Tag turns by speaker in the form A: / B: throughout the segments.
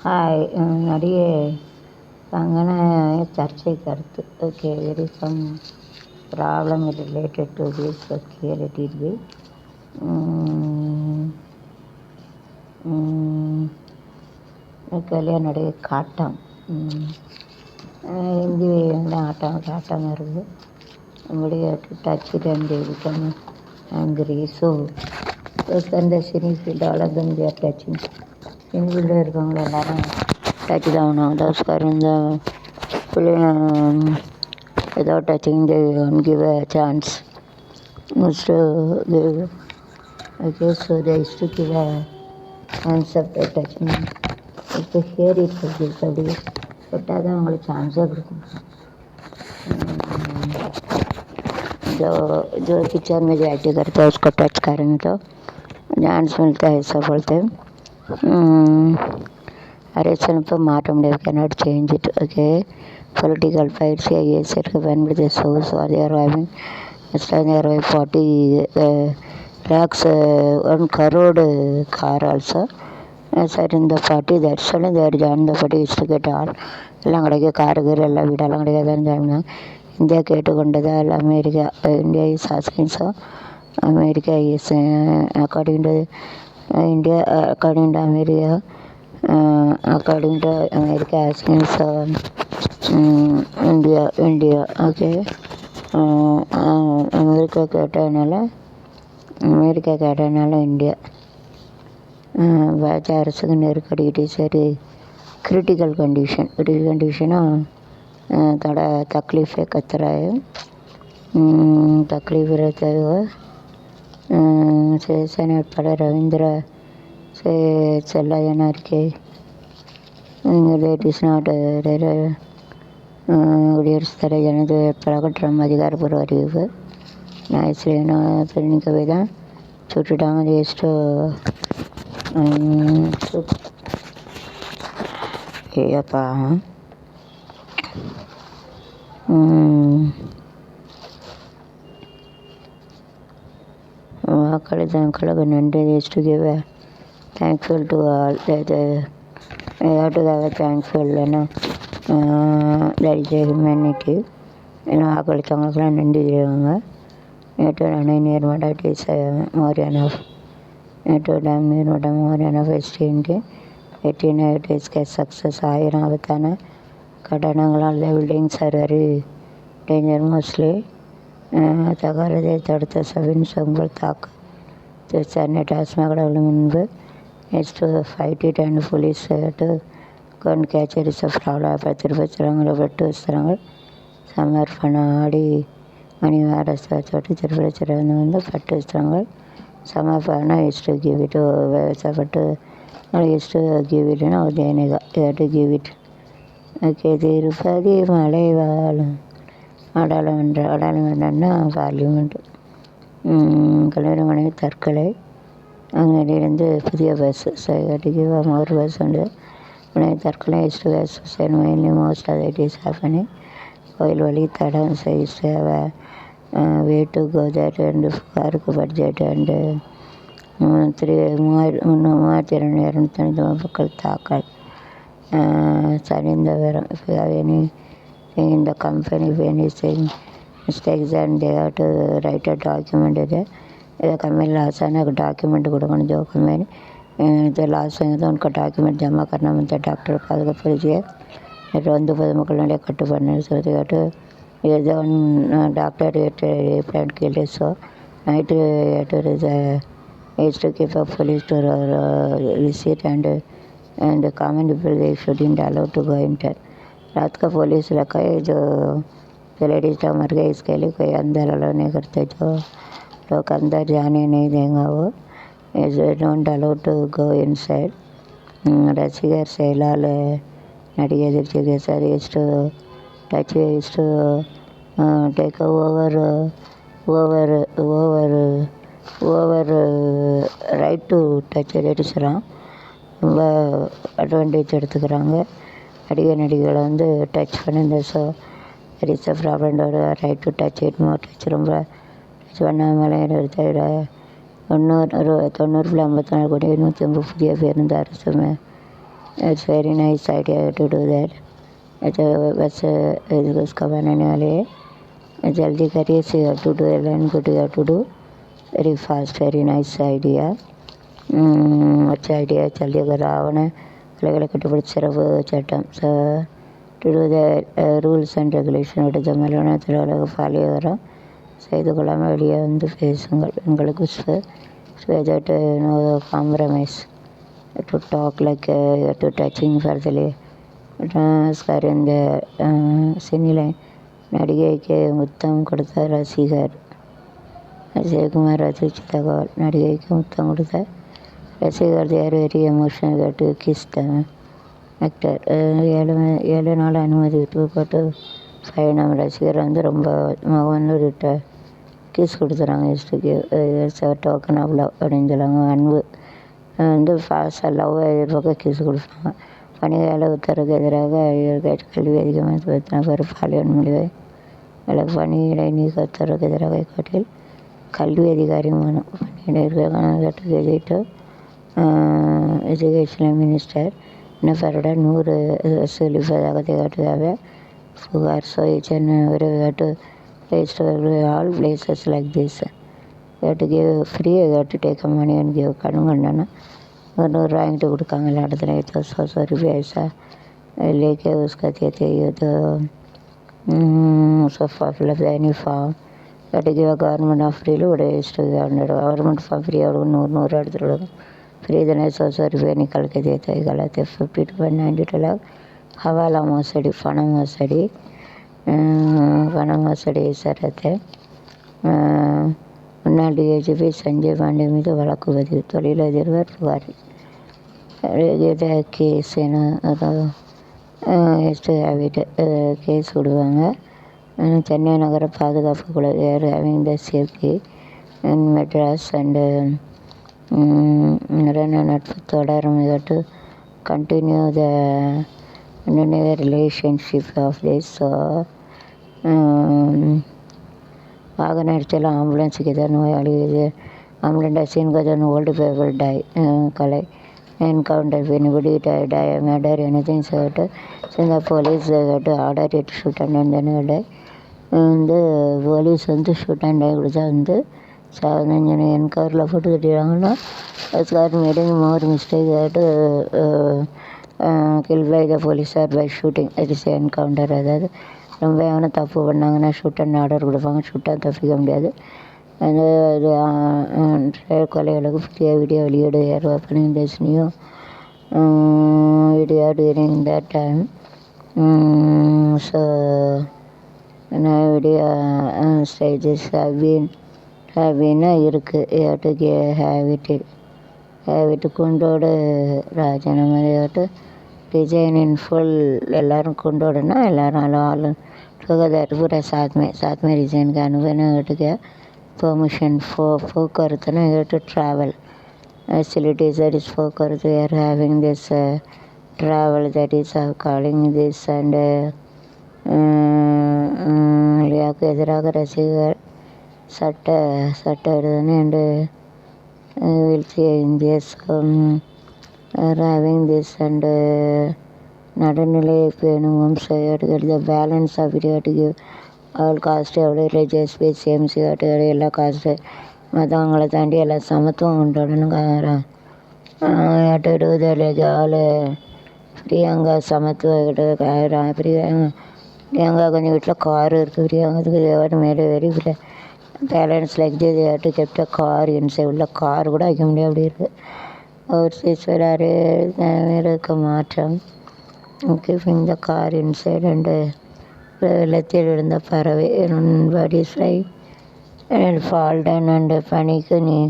A: நிறைய நடிகை. கங்கனா சர்ச்சை கருத்து okay very some problem related to this okay let it be கல்யாணுடைய காட்டம். ஹிந்தி வந்து ஆட்டம் காட்டம் இருக்குது நம்முடைய டச் அண்ட் இருக்கணும். ஆங்கிரி ஸோ அந்த சினி ஃபீல்டு ஆல் டச்சிங் எங்கள் வீட்டில் இருக்கவங்க எல்லோரும் டச்சு தான் நான் அவங்களுக்கு சான்ஸாக கொடுக்கும் जो जो किचन में जो आई करता है उसको टच करेंगे तो डांस मिलता है ऐसा बोलते हैं அரசியலமைப்பை மாற்ற முடியாது cannot change it okay political fights a set when the source or they are having standing arrive 40 uh, lakhs uh, 1 crore uh, car also uh, sir in the party that's only they are joined the party is to get all எல்லாம் கிடைக்கும் car கீர் எல்லாம் வீடெல்லாம் கிடைக்காதான் சொன்னாங்க India கேட்டுக்கொண்டது அல்ல America India is asking so America is according to India according to America according to America asking seven India India okay America கேட்டதுனால America கேட்டதுனால India பாஜ அரசுக்கு நெருக்கடி சரி கிரிட்டிக்கல் கண்டிஷன் கிரிட்டிக்கல் கண்டிஷனாக தட தக்லீஃபே கத்துறாயோ தக்லீஃப் சேனை வேட்பாளர் ரவீந்திர சே செல்லையன் அறிக்கை லேடிஸ் நாட்டு குடியரசுத் தலைவர் எனது பிரகட்டம் அதிகாரப்பூர்வ அறிவிப்பு. நான் இஸ்ரேனா பெண்ணிக்கவே தான் சுட்டுட்டாங்க ஜெயிச்சிட்டு ஐயப்பா. மக்கள் தங்கள் to give thankful to all without the thankful ஏன்னா that is a நன்றி செய்வாங்க நேற்று நானே நேர்மடா டீஸ் மோரியான ஆஃப் நேற்று டேம் நேர்மடம் மோரியன் ஆஃப் எஸ்டின்ட்டு எயிட்டீன் டேஸ்கே சக்ஸஸ் ஆயிரம் ஆபத்தான கட்டணங்களால் buildings are very danger mostly തകാലത്തെ തടുത്ത സവിൻ സംഗൾ താക്ക് തന്നെ ടാസ്മകളുടെ മുൻപ് എസ് ഫൈറ്റ് ഇറ്റ് ആൻഡ് പോലീസായിട്ട് കൺ ക്യാച്ചറി സഫ്രാള പത്തിരുപത് സ്ഥലങ്ങൾ എട്ട് സ്ഥലങ്ങൾ സമർപ്പണാടി മണിവാരസ്ഥലത്തോട്ട് തിരുവള്ളച്ചിറന്ന് വന്ന് പത്ത് സ്ഥലങ്ങൾ സമർപ്പണ ഇസ്റ്റ് ഗീവിറ്റ് വ്യവസ്ഥപ്പെട്ട് ഇസ്റ്റ് ഗീവിറ്റിന് ഉദയനിക ഏട്ട് ഗീവിറ്റ് തിരുപ്പതി മലയാളം நாடாளுமன்ற நாடாளுமன்றம்னா பார்லிமெண்ட் கல்லூரி மனைவி தற்கொலை. அங்கேருந்து புதிய பஸ் சைகாட்டிக்கு ஒரு பஸ் உண்டு. மனைவி தற்கொலை இஸ்ட் பஸ் சரி mainly most of it is கோயில் வழி தடம் size way to go that and park budget and three மூவாயிரம் மூவாயிரத்தி இரநூறு இரநூத்தஞ்சு மக்கள் தாக்கல். சரிந்த விவரம் இப்போ in the company when he saying mistakes and they have to write a document ಇದೆ ಇದು कंपनी लॉस आने का डॉक्यूमेंट കൊടുക്കണം जो कंपनी जो लॉस है तो उनका डॉक्यूमेंट जमा करना मुझे डॉक्टर पास का फिर ಒಂದು ಮಕ್ಕಳನ್ನೆಲ್ಲ ಕಟ್ಟು ಬಣ್ಣಿಸೋದು ஏதோ doctor plant ಕೇಳಿಸು night at is to keep up police to receipt and and common people they shouldn't allow to go in there. रात का पुलिस रखा है जो जो लेडीज तो मर गई इसके लिए कोई अंदर अलाउ नहीं करते जो लोग अंदर जाने नहीं देंगे वो is don't allow to go in sad ரசிகர் செயலால் நடிகை எதிர்த்து sir is to touch is to take over over over over right to touch லேடிஸ்லாம் ரொம்ப அட்வான்டேஜ் எடுத்துக்கிறாங்க நடிகை நடிகைகளை வந்து டச் பண்ணுது so there is a problem ஒரு right to touch it more touch ரொம்ப டச் பண்ணாமலே இருபத்தேழு தொண்ணூறு தொண்ணூறுல ஐம்பத்தி நாலு கோடி நூற்றி ஐம்பது புதிய பேருந்து அரசுமே it's very nice idea to do that இது பஸ் இதுக்கு ஸ்கவானே ஜல்தி கரியே சி ஹவ் டு டூ எல்லாம் good how to do very fast very nice idea வச்ச ஐடியா ஜல்தி கர் ஆவணை விதிகளை கட்டுப்படுத்தும் சிறப்பு சட்டம் ச to the rules and regulation எடுத்த மலையாளத்தில் உலக பாலியோரம் செய்து கொள்ளாமல் வெளியே வந்து பேசுங்கள். எங்களுக்கு ஸ்வேதட் no compromise to talk like to touching furtherly sir இந்த சினிலை நடிகைக்கு முத்தம் கொடுத்த ரசிகர். ஜெயக்குமார் ரசித்த தகவல். நடிகைக்கு முத்தம் கொடுத்த ரசிகர் தேர் வெரி எமோஷனல் கேட்டு கிஸ் த ஆக்டர் ஏழு ஏழு நாள் அனுமதி விட்டு பயணம் ரசிகர் வந்து ரொம்ப மகன் விட்ட கிஸ் கொடுத்துறாங்க இஷ்டுக்கு டோக்கன் ஆஃப் லவ் அப்படின்னு சொல்லுவாங்க அன்பு. வந்து ஃபாஸ்ட்டாக லவ் எதிர்பார்க்க கிஸ் கொடுப்பாங்க. பணிகால உத்தரவுக்கு எதிராக கேட்டு கல்வி அதிகமாக பற்றின ஒரு பாலியல் முடிவை. அல்லது பணியிடை நீக்க உத்தரவுக்கு எதிராக காட்டில் கல்வி அதிகாரி மனு. இருக்கிற கேட்டு எதிர்த்து எஜுகேஷனல் மினிஸ்டர் இன்னும் நூறு செழிப்பதாக திகழ்த்துகாக புகார் so each and every we have to place to all places like this we have to give free we have to take a money and give கடன் கண்டனா ஒரு நூறு வாங்கிட்டு கொடுக்காங்க எல்லா இடத்துலையும் तो सौ सौ रुपया ऐसा लेके उसका देते ये तो sofa fill up uniform கட்டிக்கு government of ஃப்ரீல ஒரு ಎಷ್ಟು ಹಂಡ್ರೆಡ್ ಗೌರ್ಮೆಂಟ್ ಫಾರ್ ಫ್ರೀ ಅವ್ರಿಗೆ ನೂರು ನೂರು ಹಿಡಿದ್ರೊಳಗೆ खरीदने सौ பேணி கலக்கதே निकल के देता ஹவாலா மோசடி பண மோசடி பண மோசடி சரத்தை முன்னாடி लाख हवाला मौसड़ी சஞ்சய் பாண்டே மீது வழக்கு பதிவு தொழிலதிபர் புகார் கேஸ் எஸ்டு ஹேபிட் கேஸ் விடுவாங்க சென்னை நகர பாதுகாப்பு குழு are having the safety Madras and ரெண்டு நட்பு தொடரும். To continue the relationship of this so வாகன அடிச்சல் ஆம்புலன்ஸுக்கு ஏதாவது நோயாளி இது ஆம்புலன்ஸ் சீன் கொஞ்சம் old people die Kalai. Encounter anybody die, die murder, anything so that police the police எடுத்து got to order வந்து போலீஸ் வந்து ஷூட் அண்ட் டை கொடுத்தா வந்து சாதனை என்கவரில் போட்டு கட்டிடுறாங்கன்னா அதுக்காக மீட்டிங் மோர் மிஸ்டேக் ஆகிட்டு kill by the police are by shooting it is encounter அதாவது ரொம்ப எவனை தப்பு பண்ணாங்கன்னா ஷூட் அண்ட் ஆர்டர் கொடுப்பாங்க ஷூட்டாக தப்பிக்க முடியாது அந்த இது கொலைகளுக்கு புதிய வீடியோ வெளியீடு யார் opening டெஸ்னியும் video during that time so நான் வீடியோ ஸ்டேஜஸ் ஹேவின் ஹேவின்னா இருக்குது ஏட்டு கே ஹேவிட்டு ஹேவிட்டு குண்டோடு ராஜன மாதிரியாட்டு डिजाइन इन फुल எல்லாரும் கொண்டோடனா எல்லாரும் ஆளும் ஆளும் டுகெதர் பூரா साथ में साथ में डिजाइन का अनुभव हट गया permission four போக்குவரத்துனா to travel facilities that is போக்குவரத்து we are having this uh, travel that is uh, calling this and லியாவுக்கு எதிராக ரசிகர் சட்ட சட்ட விடுதலை அண்டு வீழ்ச்சி இந்தியஸ் ஹேவிங் திஸ் அண்டு நடுநிலை பேணும் வம்சம் பேலன்ஸ் அப்படி அவள் காஸ்ட்டு காஸ்ட் எவ்வளோ ரிலீஜியஸ் பீஸ் எம்சி ஆட்டுகள் எல்லா காஸ்ட்டு மதங்களை தாண்டி எல்லாம் சமத்துவம் கொண்டாடணும் ஆட்டு அவள் பிரியங்கா சமத்துவம் கிட்ட பிரியாங்க பிரியங்கா கொஞ்சம் வீட்டில் கார் இருக்குது பிரியங்காத்துக்கு எவ்வளோ மேலே வெரி பேலன்ஸ் லைக் இது டு கார் இன்சை உள்ள கார் கூட வைக்க முடியாது. அப்படி இருக்குது ஒரு சீஸ்வராரு இருக்க மாற்றம் keeping the car inside and வெள்ளத்தில் விழுந்த பறவை. Body fallen and fall down and பனிக்கு நீ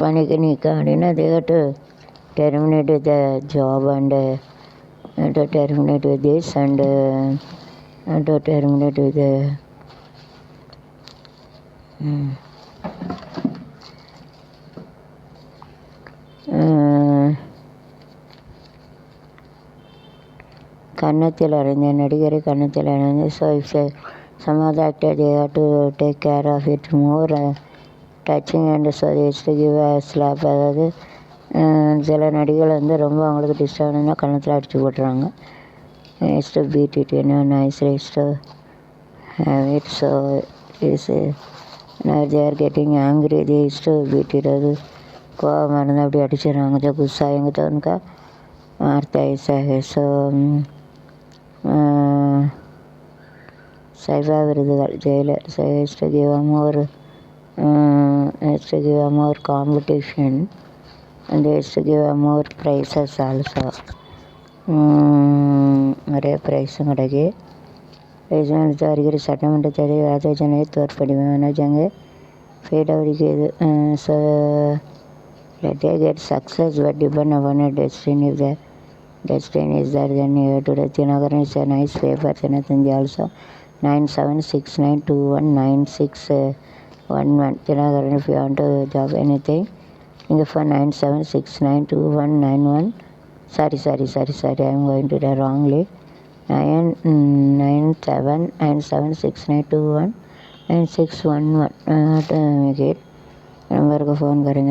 A: பனிக்கு நீக்க அப்படின்னா they have terminate terminate with the terminate and uh, to terminate with the mm, uh, கன்னத்தில் அடைந்த நடிகரை கன்னத்தில் அறைந்து so if some actor they have to take care of it more touching and so it's give slap அதாவது சில நடிகள் வந்து ரொம்ப அவங்களுக்கு டிஸ்டர்ப் ஆனதுன்னா கன்னத்தில் அடித்து போட்டுறாங்க. நைஸ் டு பீட் இட் என்ன nice nice to have it so நான் தேர் கெட்டிங் ஆங்கிரி தி இஷ்டம் பீட்டிடாது மருந்து அப்படி அடிச்சிடுறாங்க தான் குஸ்ஸா எங்கத்தவனுக்கா வார்த்தை ஐசாக சைபா விருதுகள் ஜெயிலர் ஸோ இஷ்ட கிவாமோ ஒரு இஷ்ட கிவாமோ ஒரு காம்படிஷன் அண்ட் இஷ்ட கிவாமோ ஒரு ப்ரைஸஸ் ஆல்சோ நிறைய ப்ரைஸும் கிடைக்கு. ಯಜಮಾನರ ಅವರಿಗೆ ಸೆಟಲ್ಮೆಂಟ್ ಅಂತೇಳಿ ರಾಜ ಜನರಿಗೆ ತೋರ್ಪಡಿ ಮನೋಜಂಗೆ ಫೇಡ್ ಅವರಿಗೆ ಸ let they get success but depend upon a destiny if their destiny is there then you have to do Thinagaran is a nice paper Thinathanji also 9769219611 Thinagaran if you want to job anything in the phone 97692191 sorry sorry sorry sorry I am going to the wrongly nine nine seven nine seven six nine two one nine six one one uh, to make it number को phone करेंगे